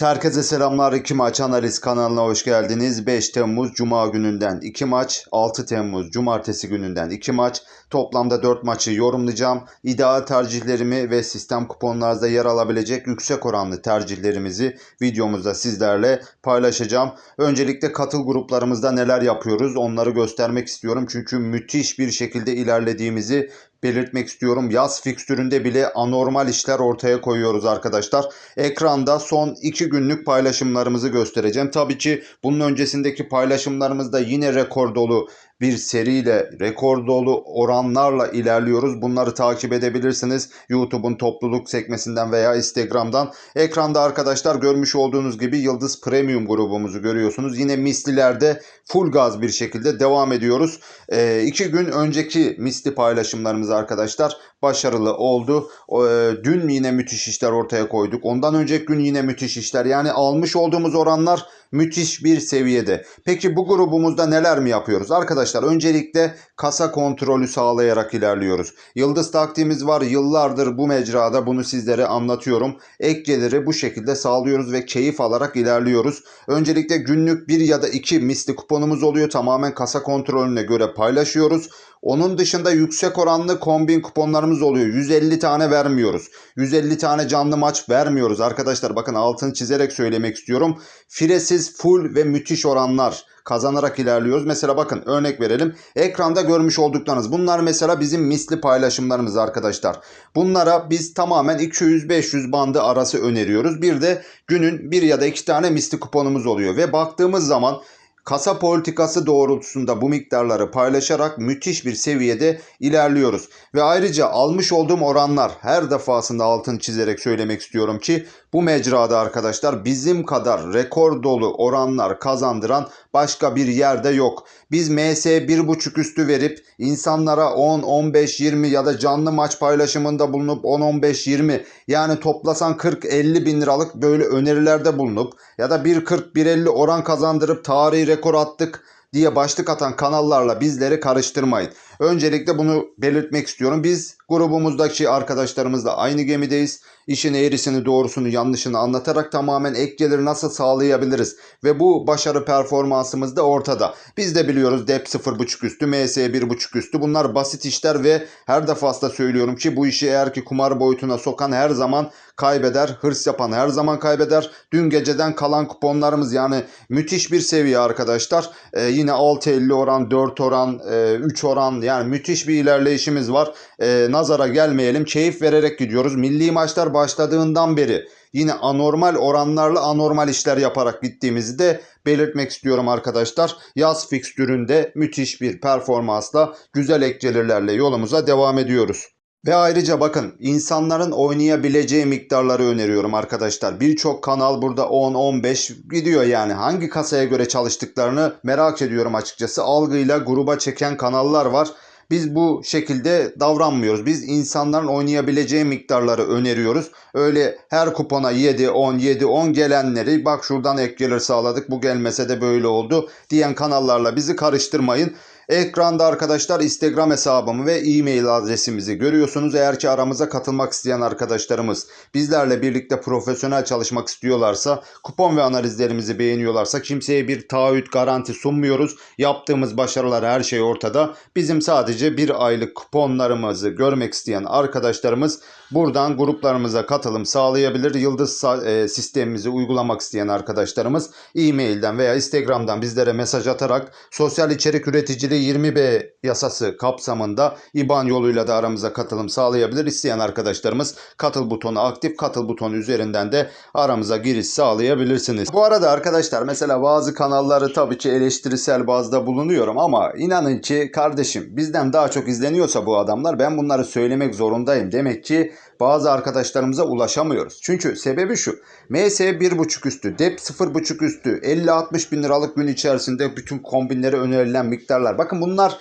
Herkese selamlar. 2 maç analiz kanalına hoş geldiniz. 5 Temmuz Cuma gününden 2 maç, 6 Temmuz Cumartesi gününden 2 maç. Toplamda 4 maçı yorumlayacağım. İdeal tercihlerimi ve sistem kuponlarda yer alabilecek yüksek oranlı tercihlerimizi videomuzda sizlerle paylaşacağım. Öncelikle katıl gruplarımızda neler yapıyoruz onları göstermek istiyorum. Çünkü müthiş bir şekilde ilerlediğimizi belirtmek istiyorum. Yaz fikstüründe bile anormal işler ortaya koyuyoruz arkadaşlar. Ekranda son 2 günlük paylaşımlarımızı göstereceğim. Tabii ki bunun öncesindeki paylaşımlarımızda yine rekor dolu bir seriyle rekor dolu oranlarla ilerliyoruz. Bunları takip edebilirsiniz. YouTube'un topluluk sekmesinden veya Instagram'dan. Ekranda arkadaşlar görmüş olduğunuz gibi Yıldız Premium grubumuzu görüyorsunuz. Yine mislilerde full gaz bir şekilde devam ediyoruz. Ee, iki gün önceki misli paylaşımlarımız arkadaşlar başarılı oldu. Ee, dün yine müthiş işler ortaya koyduk. Ondan önceki gün yine müthiş işler. Yani almış olduğumuz oranlar müthiş bir seviyede. Peki bu grubumuzda neler mi yapıyoruz? Arkadaşlar öncelikle kasa kontrolü sağlayarak ilerliyoruz. Yıldız taktiğimiz var. Yıllardır bu mecrada bunu sizlere anlatıyorum. Ek geliri bu şekilde sağlıyoruz ve keyif alarak ilerliyoruz. Öncelikle günlük bir ya da iki misli kuponumuz oluyor. Tamamen kasa kontrolüne göre paylaşıyoruz. Onun dışında yüksek oranlı kombin kuponlarımız oluyor. 150 tane vermiyoruz. 150 tane canlı maç vermiyoruz. Arkadaşlar bakın altını çizerek söylemek istiyorum. Firesiz full ve müthiş oranlar kazanarak ilerliyoruz. Mesela bakın örnek verelim. Ekranda görmüş olduklarınız. Bunlar mesela bizim misli paylaşımlarımız arkadaşlar. Bunlara biz tamamen 200-500 bandı arası öneriyoruz. Bir de günün bir ya da iki tane misli kuponumuz oluyor. Ve baktığımız zaman kasa politikası doğrultusunda bu miktarları paylaşarak müthiş bir seviyede ilerliyoruz. Ve ayrıca almış olduğum oranlar her defasında altını çizerek söylemek istiyorum ki bu mecrada arkadaşlar bizim kadar rekor dolu oranlar kazandıran başka bir yerde yok. Biz MS 1.5 üstü verip insanlara 10, 15, 20 ya da canlı maç paylaşımında bulunup 10, 15, 20 yani toplasan 40, 50 bin liralık böyle önerilerde bulunup ya da 1.40, 1.50 oran kazandırıp tarihi rekor attık diye başlık atan kanallarla bizleri karıştırmayın. Öncelikle bunu belirtmek istiyorum. Biz grubumuzdaki arkadaşlarımızla aynı gemideyiz. İşin eğrisini doğrusunu yanlışını anlatarak tamamen ek gelir nasıl sağlayabiliriz? Ve bu başarı performansımız da ortada. Biz de biliyoruz DEP 0.5 üstü, MS 1.5 üstü. Bunlar basit işler ve her defasında söylüyorum ki bu işi eğer ki kumar boyutuna sokan her zaman kaybeder. Hırs yapan her zaman kaybeder. Dün geceden kalan kuponlarımız yani müthiş bir seviye arkadaşlar. Ee, yine 6.50 oran, 4 oran, e, 3 oran yani müthiş bir ilerleyişimiz var. Ee, nazara gelmeyelim. Keyif vererek gidiyoruz. Milli maçlar başladığından beri yine anormal oranlarla anormal işler yaparak gittiğimizi de belirtmek istiyorum arkadaşlar. Yaz fikstüründe müthiş bir performansla güzel ek gelirlerle yolumuza devam ediyoruz. Ve ayrıca bakın insanların oynayabileceği miktarları öneriyorum arkadaşlar. Birçok kanal burada 10-15 gidiyor yani. Hangi kasaya göre çalıştıklarını merak ediyorum açıkçası. Algıyla gruba çeken kanallar var. Biz bu şekilde davranmıyoruz. Biz insanların oynayabileceği miktarları öneriyoruz. Öyle her kupona 7, 10, 7, 10 gelenleri bak şuradan ek gelir sağladık bu gelmese de böyle oldu diyen kanallarla bizi karıştırmayın. Ekranda arkadaşlar Instagram hesabımı ve e-mail adresimizi görüyorsunuz. Eğer ki aramıza katılmak isteyen arkadaşlarımız bizlerle birlikte profesyonel çalışmak istiyorlarsa, kupon ve analizlerimizi beğeniyorlarsa kimseye bir taahhüt garanti sunmuyoruz. Yaptığımız başarılar her şey ortada. Bizim sadece bir aylık kuponlarımızı görmek isteyen arkadaşlarımız buradan gruplarımıza katılım sağlayabilir. Yıldız e, sistemimizi uygulamak isteyen arkadaşlarımız e-mailden veya Instagram'dan bizlere mesaj atarak sosyal içerik üreticiliği 20B yasası kapsamında IBAN yoluyla da aramıza katılım sağlayabilir. İsteyen arkadaşlarımız katıl butonu aktif, katıl butonu üzerinden de aramıza giriş sağlayabilirsiniz. Bu arada arkadaşlar mesela bazı kanalları tabii ki eleştirisel bazda bulunuyorum ama inanın ki kardeşim bizden daha çok izleniyorsa bu adamlar ben bunları söylemek zorundayım. Demek ki bazı arkadaşlarımıza ulaşamıyoruz. Çünkü sebebi şu. MS 1.5 üstü, DEP 0.5 üstü, 50-60 bin liralık gün içerisinde bütün kombinlere önerilen miktarlar. Bakın bunlar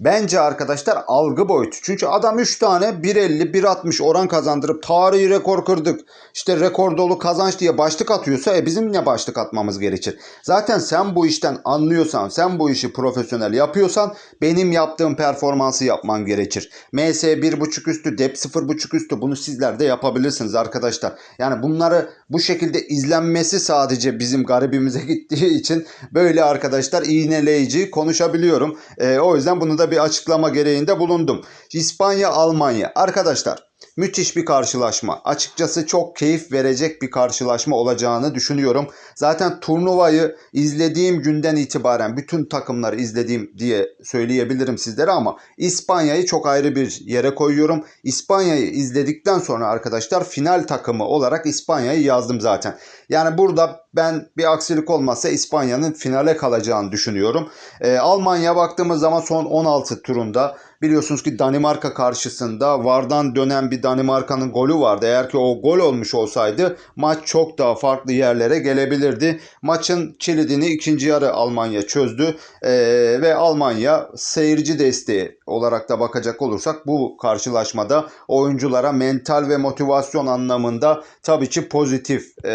Bence arkadaşlar algı boyutu. Çünkü adam 3 tane 1.50 1.60 oran kazandırıp tarihi rekor kırdık. İşte rekor dolu kazanç diye başlık atıyorsa e bizim ne başlık atmamız gerekir? Zaten sen bu işten anlıyorsan, sen bu işi profesyonel yapıyorsan benim yaptığım performansı yapman gerekir. MS 1.5 üstü, dep 0.5 üstü bunu sizler de yapabilirsiniz arkadaşlar. Yani bunları bu şekilde izlenmesi sadece bizim garibimize gittiği için böyle arkadaşlar iğneleyici konuşabiliyorum. Ee, o yüzden bunu da bir açıklama gereğinde bulundum. İspanya, Almanya. Arkadaşlar müthiş bir karşılaşma. Açıkçası çok keyif verecek bir karşılaşma olacağını düşünüyorum. Zaten turnuvayı izlediğim günden itibaren bütün takımları izlediğim diye söyleyebilirim sizlere ama İspanya'yı çok ayrı bir yere koyuyorum. İspanya'yı izledikten sonra arkadaşlar final takımı olarak İspanya'yı yazdım zaten. Yani burada ben bir aksilik olmazsa İspanya'nın finale kalacağını düşünüyorum. Ee, Almanya baktığımız zaman son 16 turunda biliyorsunuz ki Danimarka karşısında vardan dönen bir Danimarka'nın golü vardı. Eğer ki o gol olmuş olsaydı maç çok daha farklı yerlere gelebilirdi. Maçın kilidini ikinci yarı Almanya çözdü Ee, ve Almanya seyirci desteği olarak da bakacak olursak bu karşılaşmada oyunculara mental ve motivasyon anlamında tabii ki pozitif e,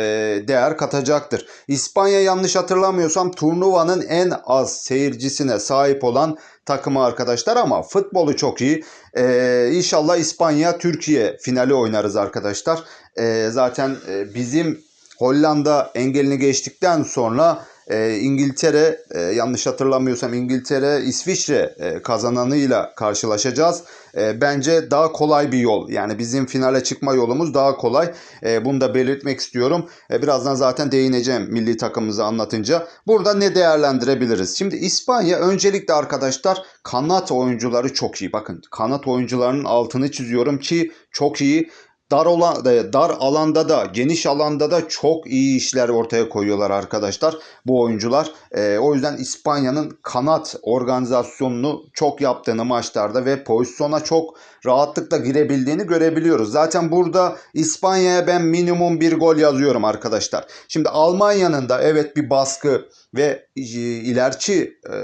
değer katacaktır. İspanya yanlış hatırlamıyorsam turnuvanın en az seyircisine sahip olan takımı arkadaşlar ama futbolu çok iyi. Ee, inşallah İspanya Türkiye finali oynarız arkadaşlar. Ee, zaten e, bizim Hollanda engelini geçtikten sonra e, İngiltere e, yanlış hatırlamıyorsam İngiltere İsviçre e, kazananıyla karşılaşacağız. E, bence daha kolay bir yol. Yani bizim finale çıkma yolumuz daha kolay. E, bunu da belirtmek istiyorum. E, birazdan zaten değineceğim milli takımımızı anlatınca. Burada ne değerlendirebiliriz? Şimdi İspanya öncelikle arkadaşlar kanat oyuncuları çok iyi. Bakın kanat oyuncularının altını çiziyorum ki çok iyi dar olan dar alanda da geniş alanda da çok iyi işler ortaya koyuyorlar arkadaşlar bu oyuncular. E, o yüzden İspanya'nın kanat organizasyonunu çok yaptığını maçlarda ve pozisyona çok rahatlıkla girebildiğini görebiliyoruz. Zaten burada İspanya'ya ben minimum bir gol yazıyorum arkadaşlar. Şimdi Almanya'nın da evet bir baskı ve e, ilerçi e,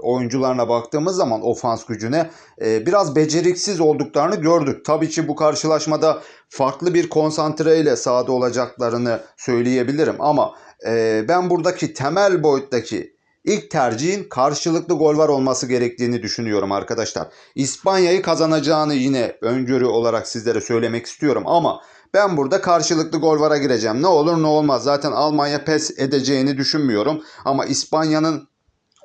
oyuncularına baktığımız zaman ofans gücüne e, biraz beceriksiz olduklarını gördük. Tabii ki bu karşılaşmada farklı bir konsantreyle sahada olacaklarını söyleyebilirim ama ben buradaki temel boyuttaki ilk tercihin karşılıklı gol var olması gerektiğini düşünüyorum arkadaşlar. İspanya'yı kazanacağını yine öngörü olarak sizlere söylemek istiyorum ama ben burada karşılıklı gol vara gireceğim. Ne olur ne olmaz. Zaten Almanya pes edeceğini düşünmüyorum. Ama İspanya'nın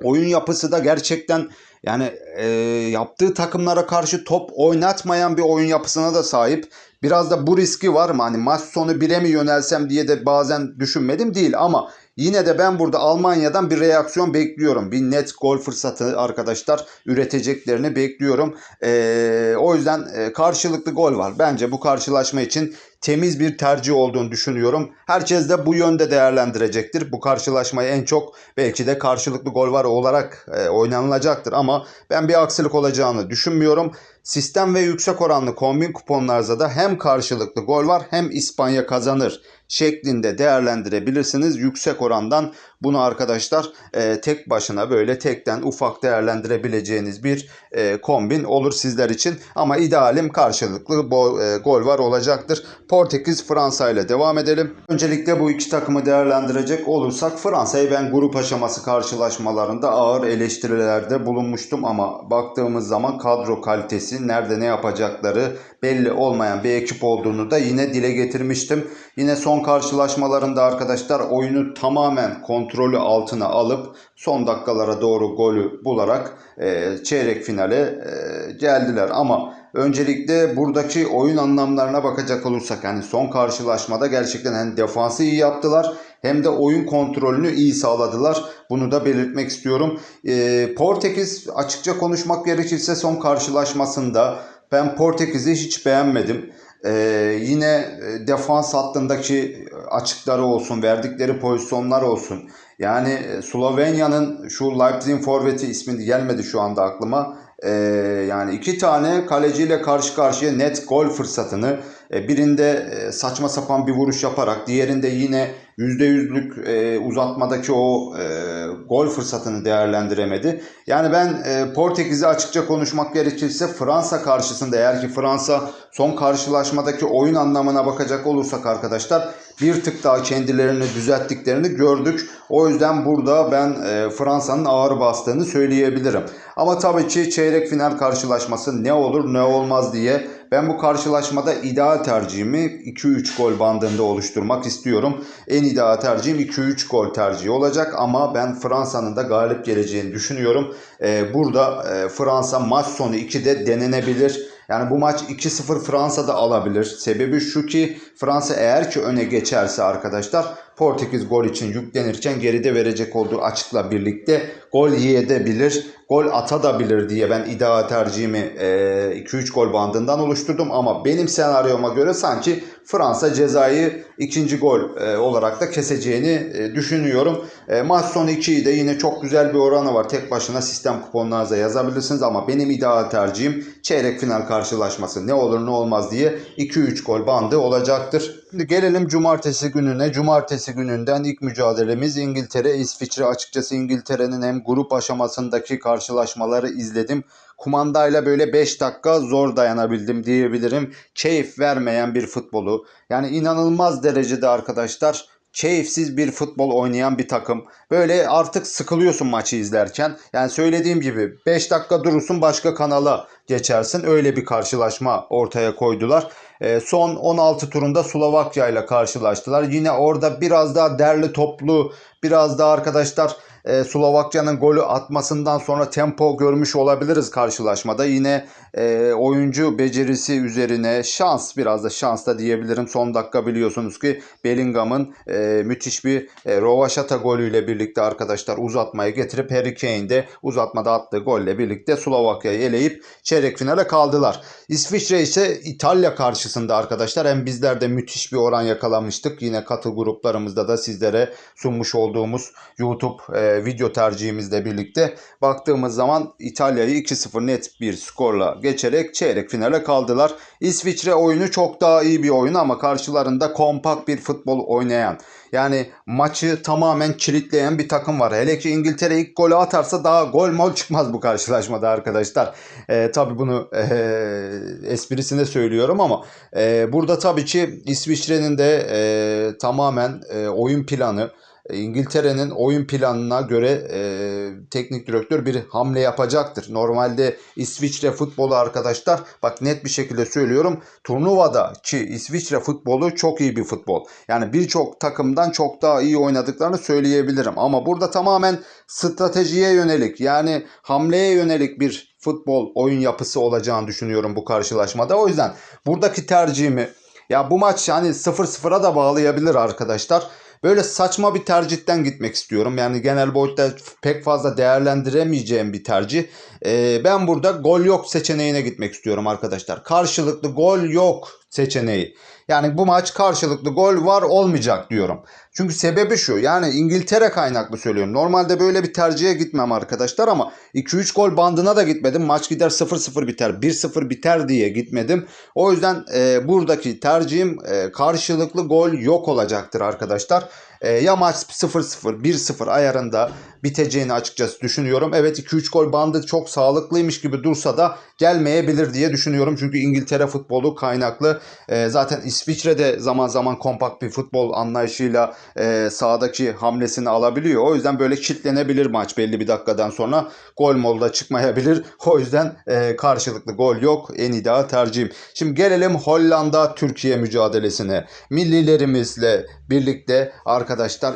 oyun yapısı da gerçekten yani e, yaptığı takımlara karşı top oynatmayan bir oyun yapısına da sahip. Biraz da bu riski var mı? Hani maç sonu bire mi yönelsem diye de bazen düşünmedim değil ama Yine de ben burada Almanya'dan bir reaksiyon bekliyorum. Bir net gol fırsatı arkadaşlar üreteceklerini bekliyorum. Ee, o yüzden e, karşılıklı gol var. Bence bu karşılaşma için temiz bir tercih olduğunu düşünüyorum. Herkes de bu yönde değerlendirecektir. Bu karşılaşmayı en çok belki de karşılıklı gol var olarak e, oynanılacaktır. Ama ben bir aksilik olacağını düşünmüyorum. Sistem ve yüksek oranlı kombin kuponlarda da hem karşılıklı gol var hem İspanya kazanır şeklinde değerlendirebilirsiniz. Yüksek orandan bunu arkadaşlar e, tek başına böyle tekten ufak değerlendirebileceğiniz bir e, kombin olur sizler için. Ama idealim karşılıklı bo, e, gol var olacaktır. Portekiz Fransa ile devam edelim. Öncelikle bu iki takımı değerlendirecek olursak Fransa'yı ben grup aşaması karşılaşmalarında ağır eleştirilerde bulunmuştum ama baktığımız zaman kadro kalitesi nerede ne yapacakları belli olmayan bir ekip olduğunu da yine dile getirmiştim. Yine son karşılaşmalarında arkadaşlar oyunu tamamen kontrolü altına alıp son dakikalara doğru golü bularak e, çeyrek finale e, geldiler. Ama öncelikle buradaki oyun anlamlarına bakacak olursak yani son karşılaşmada gerçekten hem defansı iyi yaptılar hem de oyun kontrolünü iyi sağladılar. Bunu da belirtmek istiyorum. E, Portekiz açıkça konuşmak gerekirse son karşılaşmasında ben Portekiz'i hiç beğenmedim. Ee, yine e, defans hattındaki açıkları olsun, verdikleri pozisyonlar olsun. Yani e, Slovenya'nın şu Leipzig'in forveti ismi gelmedi şu anda aklıma. Ee, yani iki tane kaleciyle karşı karşıya net gol fırsatını e, birinde saçma sapan bir vuruş yaparak diğerinde yine %100'lük e, uzatmadaki o gol fırsatını değerlendiremedi. Yani ben e, Portekiz'i açıkça konuşmak gerekirse Fransa karşısında eğer ki Fransa son karşılaşmadaki oyun anlamına bakacak olursak arkadaşlar bir tık daha kendilerini düzelttiklerini gördük. O yüzden burada ben e, Fransa'nın ağır bastığını söyleyebilirim. Ama tabii ki çeyrek final karşılaşması ne olur ne olmaz diye ben bu karşılaşmada ideal tercihimi 2-3 gol bandında oluşturmak istiyorum. En ideal tercihim 2-3 gol tercihi olacak ama ben Fransa'nın da galip geleceğini düşünüyorum. Ee, burada e, Fransa maç sonu 2'de denenebilir. Yani bu maç 2-0 Fransa'da alabilir. Sebebi şu ki Fransa eğer ki öne geçerse arkadaşlar Portekiz gol için yüklenirken geride verecek olduğu açıkla birlikte gol yiyebilir, gol atabilir diye ben ideal tercihimi e, 2-3 gol bandından oluşturdum. Ama benim senaryoma göre sanki Fransa cezayı ikinci gol olarak da keseceğini düşünüyorum. Maç sonu 2'yi de yine çok güzel bir oranı var. Tek başına sistem kuponlarınıza yazabilirsiniz ama benim ideal tercihim çeyrek final karşılaşması ne olur ne olmaz diye 2-3 gol bandı olacaktır. Gelelim cumartesi gününe. Cumartesi gününden ilk mücadelemiz İngiltere İsviçre. Açıkçası İngiltere'nin hem grup aşamasındaki karşılaşmaları izledim. Kumandayla böyle 5 dakika zor dayanabildim diyebilirim. Keyif vermeyen bir futbolu. Yani inanılmaz derecede arkadaşlar keyifsiz bir futbol oynayan bir takım. Böyle artık sıkılıyorsun maçı izlerken. Yani söylediğim gibi 5 dakika durursun başka kanala geçersin. Öyle bir karşılaşma ortaya koydular. E, son 16 turunda Slovakya ile karşılaştılar. Yine orada biraz daha derli toplu, biraz daha arkadaşlar e, Slovakya'nın golü atmasından sonra tempo görmüş olabiliriz karşılaşmada. Yine e, oyuncu becerisi üzerine şans biraz da şans da diyebilirim. Son dakika biliyorsunuz ki Bellingham'ın e, müthiş bir e, Rovaşata golüyle birlikte arkadaşlar uzatmaya getirip Harry Kane de uzatmada attığı golle birlikte Slovakya'yı eleyip çeyrek finale kaldılar. İsviçre ise İtalya karşısında arkadaşlar hem bizler de müthiş bir oran yakalamıştık. Yine katıl gruplarımızda da sizlere sunmuş olduğumuz YouTube e, video tercihimizle birlikte baktığımız zaman İtalya'yı 2-0 net bir skorla geçerek çeyrek finale kaldılar. İsviçre oyunu çok daha iyi bir oyun ama karşılarında kompakt bir futbol oynayan yani maçı tamamen kilitleyen bir takım var. Hele ki İngiltere ilk golü atarsa daha gol mol çıkmaz bu karşılaşmada arkadaşlar. E, tabii bunu e, esprisine söylüyorum ama e, burada tabii ki İsviçre'nin de e, tamamen e, oyun planı İngiltere'nin oyun planına göre e, teknik direktör bir hamle yapacaktır. Normalde İsviçre futbolu arkadaşlar bak net bir şekilde söylüyorum turnuvada ki İsviçre futbolu çok iyi bir futbol. Yani birçok takımdan çok daha iyi oynadıklarını söyleyebilirim. Ama burada tamamen stratejiye yönelik yani hamleye yönelik bir futbol oyun yapısı olacağını düşünüyorum bu karşılaşmada. O yüzden buradaki tercihimi ya bu maç yani 0-0'a da bağlayabilir arkadaşlar. Böyle saçma bir tercihten gitmek istiyorum. Yani genel boyutta pek fazla değerlendiremeyeceğim bir tercih. Ee, ben burada gol yok seçeneğine gitmek istiyorum arkadaşlar. Karşılıklı gol yok seçeneği. Yani bu maç karşılıklı gol var olmayacak diyorum. Çünkü sebebi şu yani İngiltere kaynaklı söylüyorum. Normalde böyle bir tercihe gitmem arkadaşlar ama 2-3 gol bandına da gitmedim. Maç gider 0-0 biter 1-0 biter diye gitmedim. O yüzden e, buradaki tercihim e, karşılıklı gol yok olacaktır arkadaşlar. E, ya maç 0-0 1-0 ayarında biteceğini açıkçası düşünüyorum. Evet 2-3 gol bandı çok sağlıklıymış gibi dursa da gelmeyebilir diye düşünüyorum. Çünkü İngiltere futbolu kaynaklı. E, zaten İsviçre'de zaman zaman kompakt bir futbol anlayışıyla e, sahadaki hamlesini alabiliyor. O yüzden böyle kilitlenebilir maç belli bir dakikadan sonra. Gol molda çıkmayabilir. O yüzden e, karşılıklı gol yok. En ideal tercihim. Şimdi gelelim Hollanda Türkiye mücadelesine. Millilerimizle birlikte arkadaşlar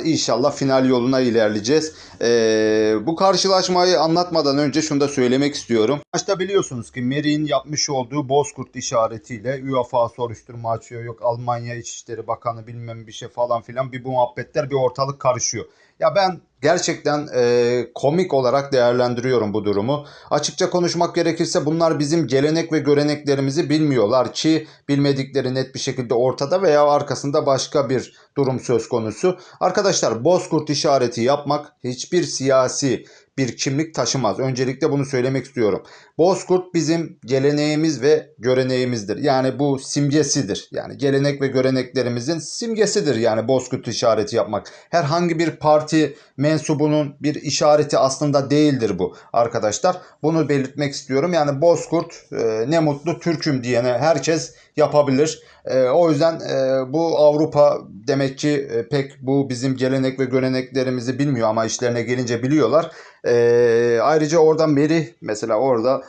inşallah final yoluna ilerleyeceğiz. Ee, bu karşılaşmayı anlatmadan önce şunu da söylemek istiyorum. Maçta biliyorsunuz ki Meri'nin yapmış olduğu Bozkurt işaretiyle UEFA soruşturma açıyor. Yok Almanya İçişleri Bakanı bilmem bir şey falan filan bir bu muhabbetler bir ortalık karışıyor. Ya ben gerçekten e, komik olarak değerlendiriyorum bu durumu. Açıkça konuşmak gerekirse bunlar bizim gelenek ve göreneklerimizi bilmiyorlar ki bilmedikleri net bir şekilde ortada veya arkasında başka bir durum söz konusu. Arkadaşlar bozkurt işareti yapmak hiçbir siyasi bir kimlik taşımaz. Öncelikle bunu söylemek istiyorum. Bozkurt bizim geleneğimiz ve göreneğimizdir. Yani bu simgesidir. Yani gelenek ve göreneklerimizin simgesidir yani bozkurt işareti yapmak. Herhangi bir parti mensubunun bir işareti aslında değildir bu arkadaşlar. Bunu belirtmek istiyorum. Yani bozkurt e, ne mutlu Türk'üm diyene herkes yapabilir. E, o yüzden e, bu Avrupa demek ki e, pek bu bizim gelenek ve göreneklerimizi bilmiyor ama işlerine gelince biliyorlar. E, ayrıca orada Merih mesela orada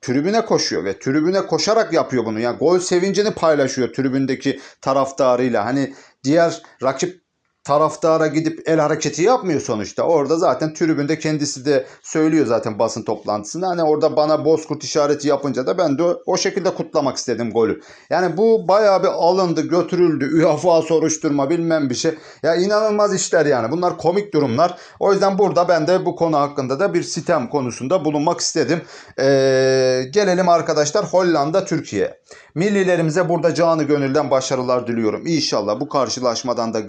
tribüne koşuyor ve tribüne koşarak yapıyor bunu. Yani gol sevincini paylaşıyor tribündeki taraftarıyla. Hani diğer rakip taraftara gidip el hareketi yapmıyor sonuçta. Orada zaten tribünde kendisi de söylüyor zaten basın toplantısında. Hani orada bana bozkurt işareti yapınca da ben de o şekilde kutlamak istedim golü. Yani bu bayağı bir alındı, götürüldü. UEFA soruşturma bilmem bir şey. Ya inanılmaz işler yani. Bunlar komik durumlar. O yüzden burada ben de bu konu hakkında da bir sitem konusunda bulunmak istedim. Ee, gelelim arkadaşlar Hollanda Türkiye. Millilerimize burada canı gönülden başarılar diliyorum. İnşallah bu karşılaşmadan da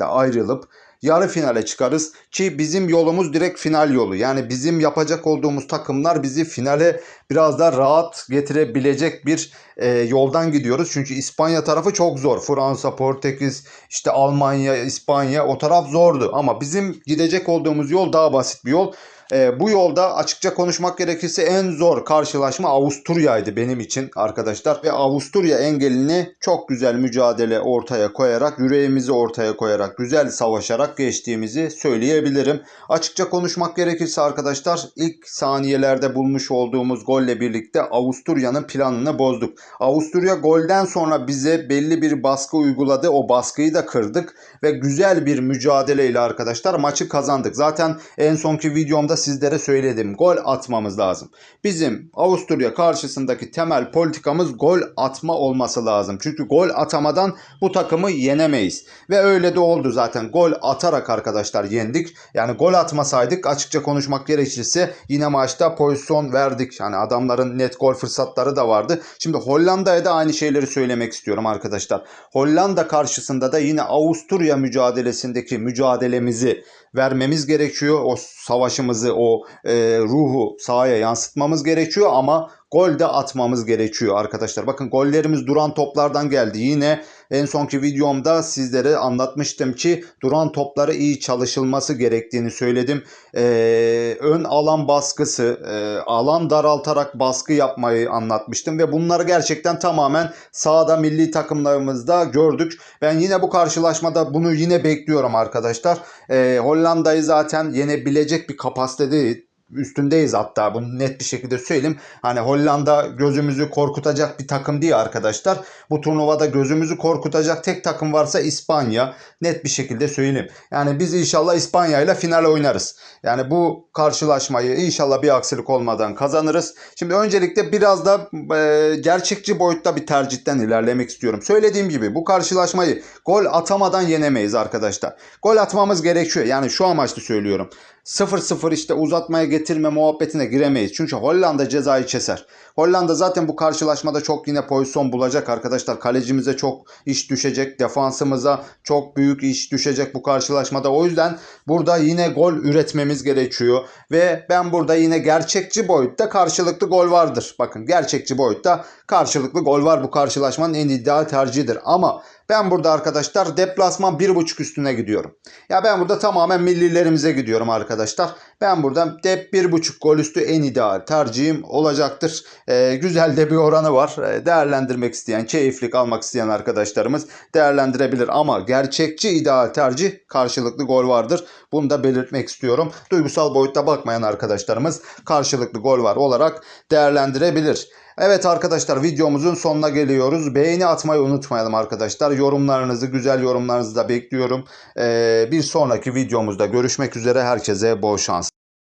galibiyetle ayrılıp yarı finale çıkarız ki bizim yolumuz direkt final yolu. Yani bizim yapacak olduğumuz takımlar bizi finale biraz da rahat getirebilecek bir e, yoldan gidiyoruz. Çünkü İspanya tarafı çok zor. Fransa, Portekiz, işte Almanya, İspanya o taraf zordu. Ama bizim gidecek olduğumuz yol daha basit bir yol. E, bu yolda açıkça konuşmak gerekirse en zor karşılaşma Avusturya'ydı benim için arkadaşlar. Ve Avusturya engelini çok güzel mücadele ortaya koyarak, yüreğimizi ortaya koyarak, güzel savaşarak geçtiğimizi söyleyebilirim. Açıkça konuşmak gerekirse arkadaşlar ilk saniyelerde bulmuş olduğumuz golle birlikte Avusturya'nın planını bozduk. Avusturya golden sonra bize belli bir baskı uyguladı. O baskıyı da kırdık ve güzel bir mücadeleyle arkadaşlar maçı kazandık. Zaten en sonki videomda sizlere söyledim. Gol atmamız lazım. Bizim Avusturya karşısındaki temel politikamız gol atma olması lazım. Çünkü gol atamadan bu takımı yenemeyiz. Ve öyle de oldu zaten. Gol atarak arkadaşlar yendik. Yani gol atmasaydık açıkça konuşmak gerekirse yine maçta pozisyon verdik. Yani adamların net gol fırsatları da vardı. Şimdi Hollanda'ya da aynı şeyleri söylemek istiyorum arkadaşlar. Hollanda karşısında da yine Avusturya mücadelesindeki mücadelemizi vermemiz gerekiyor. O savaşımızı, o e, ruhu sahaya yansıtmamız gerekiyor ama gol de atmamız gerekiyor arkadaşlar. Bakın gollerimiz duran toplardan geldi. Yine en sonki videomda sizlere anlatmıştım ki duran topları iyi çalışılması gerektiğini söyledim. Ee, ön alan baskısı, e, alan daraltarak baskı yapmayı anlatmıştım ve bunları gerçekten tamamen sahada milli takımlarımızda gördük. Ben yine bu karşılaşmada bunu yine bekliyorum arkadaşlar. Ee, Hollanda'yı zaten yenebilecek bir kapasitede üstündeyiz hatta bunu net bir şekilde söyleyeyim. Hani Hollanda gözümüzü korkutacak bir takım değil arkadaşlar. Bu turnuvada gözümüzü korkutacak tek takım varsa İspanya. Net bir şekilde söyleyeyim. Yani biz inşallah İspanya ile final oynarız. Yani bu karşılaşmayı inşallah bir aksilik olmadan kazanırız. Şimdi öncelikle biraz da e, gerçekçi boyutta bir tercihten ilerlemek istiyorum. Söylediğim gibi bu karşılaşmayı gol atamadan yenemeyiz arkadaşlar. Gol atmamız gerekiyor. Yani şu amaçlı söylüyorum. 0-0 işte uzatmaya getirme muhabbetine giremeyiz. Çünkü Hollanda cezayı keser. Hollanda zaten bu karşılaşmada çok yine pozisyon bulacak arkadaşlar. Kalecimize çok iş düşecek. Defansımıza çok büyük iş düşecek bu karşılaşmada. O yüzden burada yine gol üretmemiz gerekiyor. Ve ben burada yine gerçekçi boyutta karşılıklı gol vardır. Bakın gerçekçi boyutta karşılıklı gol var. Bu karşılaşmanın en ideal tercihidir. Ama ben burada arkadaşlar deplasman 1.5 üstüne gidiyorum. Ya ben burada tamamen millilerimize gidiyorum arkadaşlar. Ben burada dep 1.5 gol üstü en ideal tercihim olacaktır. Ee, güzel de bir oranı var. Ee, değerlendirmek isteyen, keyiflik almak isteyen arkadaşlarımız değerlendirebilir. Ama gerçekçi ideal tercih karşılıklı gol vardır. Bunu da belirtmek istiyorum. Duygusal boyutta bakmayan arkadaşlarımız karşılıklı gol var olarak değerlendirebilir. Evet arkadaşlar videomuzun sonuna geliyoruz. Beğeni atmayı unutmayalım arkadaşlar. Yorumlarınızı, güzel yorumlarınızı da bekliyorum. Ee, bir sonraki videomuzda görüşmek üzere. Herkese bol şans.